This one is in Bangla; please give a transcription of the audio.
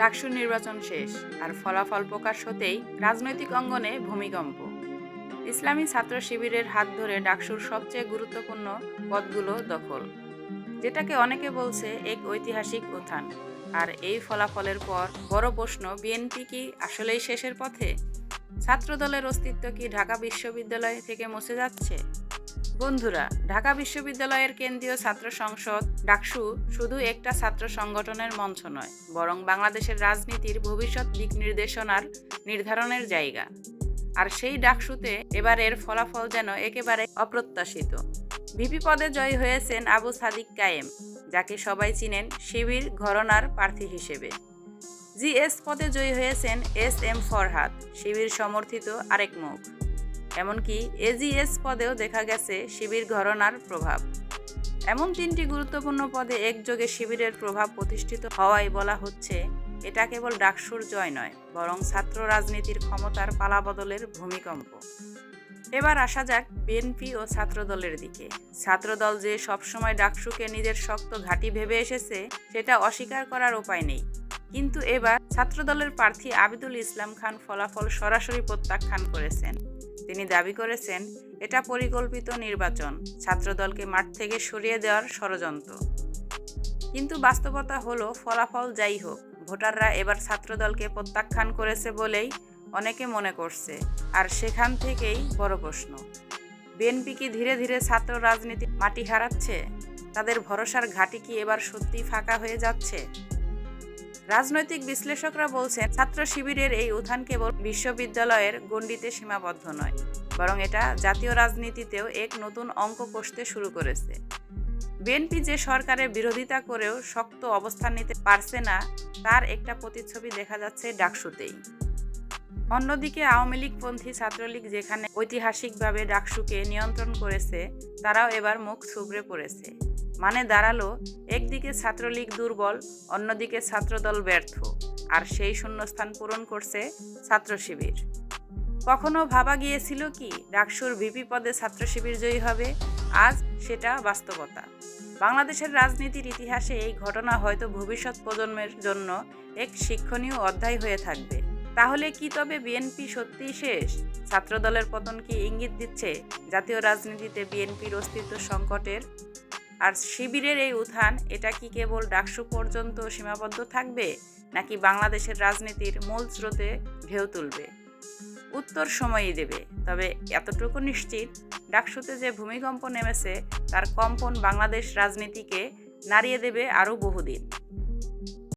ডাকসু নির্বাচন শেষ, আর ফলাফল প্রকাশ হতেই রাজনৈতিক অঙ্গনে ভূমিকম্প। ইসলামী ছাত্র শিবিরের হাত ধরে ডাকসুর সবচেয়ে গুরুত্বপূর্ণ পদগুলো দখল। যেটাকে অনেকে বলছে এক ঐতিহাসিক উত্থান। আর এই ফলাফলের পর বড় প্রশ্ন, বিএনপি কি আসলেই শেষের পথে? ছাত্রদলের অস্তিত্ব কি ঢাকা বিশ্ববিদ্যালয় থেকে মুছে যাচ্ছে? বন্ধুরা, ঢাকা বিশ্ববিদ্যালয়ের কেন্দ্রীয় ছাত্র সংসদ, ডাকসু শুধু একটা ছাত্র সংগঠনের মঞ্চ নয়, বরং বাংলাদেশের রাজনীতির ভবিষ্যৎ দিক নির্দেশনার নির্ধারণের জায়গা। আর সেই ডাকসুতে এবারের ফলাফল যেন একেবারে অপ্রত্যাশিত। ভিপি পদে জয়ী হয়েছেন আবু সাদিক কায়েম, যাকে সবাই চিনেন শিবির ঘরনার প্রার্থী হিসেবে। জিএস পদে জয়ী হয়েছেন এস এম ফরহাদ, শিবির সমর্থিত আরেক মুখ। এমনকি এজিএস পদেও দেখা গেছে শিবির ঘরনার প্রভাব। এমন তিনটি গুরুত্বপূর্ণ পদে একযোগে শিবিরের প্রভাব প্রতিষ্ঠিত হওয়ায় বলা হচ্ছে, এটা কেবল ডাকসুর জয় নয়, বরং ছাত্র রাজনীতির ক্ষমতার পালাবদলের ভূমিকম্প। এবার আসা যাক বিএনপি ও ছাত্রদলের দিকে। ছাত্রদল যে সবসময় ডাকসুকে নিজের শক্ত ঘাঁটি ভেবে এসেছে, সেটা অস্বীকার করার উপায় নেই। কিন্তু এবার ছাত্রদলের প্রার্থী আবিদুল ইসলাম খান ফলাফল সরাসরি প্রত্যাখ্যান করেছেন। তিনি দাবি করেছেন, এটা পরিকল্পিত নির্বাচন। ছাত্রদলকে মাঠ থেকে সরিয়ে দেওয়ার ষড়যন্ত্র। কিন্তু বাস্তবতা হলো, ফলাফল যাই হোক, ভোটাররা এবার ছাত্রদলকে প্রত্যাখ্যান করেছে বলেই অনেকে মনে করছে। আর সেখান থেকেই বড় প্রশ্ন, বিএনপি কি ধীরে ধীরে ছাত্র রাজনীতি মাটি হারাচ্ছে? তাদের ভরসার ঘাঁটি কি এবার সত্যি ফাঁকা হয়ে যাচ্ছে? রাজনৈতিক বিশ্লেষকরা বলছেন, ছাত্র শিবিরের এই উত্থান কেবল বিশ্ববিদ্যালয়ের গণ্ডিতে সীমাবদ্ধ নয়, বরং এটা জাতীয় রাজনীতিতেও এক নতুন অঙ্ক কষতে শুরু করেছে। বিএনপি যে সরকারের বিরোধিতা করেও শক্ত অবস্থান নিতে পারছে না, তার একটা প্রতিচ্ছবি দেখা যাচ্ছে ডাকসুতেই। অন্যদিকে আওয়ামী লীগপন্থী ছাত্রলীগ যেখানে ঐতিহাসিকভাবে ডাকসুকে নিয়ন্ত্রণ করেছে, তারাও এবার মুখ থুবড়ে পড়েছে। মানে দাঁড়াল, একদিকে ছাত্রলীগ দুর্বল, অন্যদিকে ছাত্রদল ব্যর্থ, আর সেই শূন্যস্থান পূরণ করছে ছাত্র শিবির কখনো ভাবা গিয়েছিল কি, ডাকসুর ভিপি পদে ছাত্র শিবির জয়ী হবে? আজ সেটা বাস্তবতা। বাংলাদেশের রাজনীতির ইতিহাসে এই ঘটনা হয়তো ভবিষ্যৎ প্রজন্মের জন্য এক শিক্ষণীয় অধ্যায় হয়ে থাকবে। তাহলে কি তবে বিএনপি সত্যিই শেষ? ছাত্রদলের পতন কি ইঙ্গিত দিচ্ছে জাতীয় রাজনীতিতে বিএনপির অস্তিত্ব সংকটের? আর শিবিরের এই উত্থান, এটা কি কেবল ডাকসু পর্যন্ত সীমাবদ্ধ থাকবে, নাকি বাংলাদেশের রাজনীতির মূল স্রোতে ঢেউ তুলবে? উত্তর সময়ই দেবে, তবে এতটুকু নিশ্চিত, ডাকসুতে যে ভূমিকম্প নেমেছে, তার কম্পন বাংলাদেশ রাজনীতিকে নাড়িয়ে দেবে আরও বহুদিন।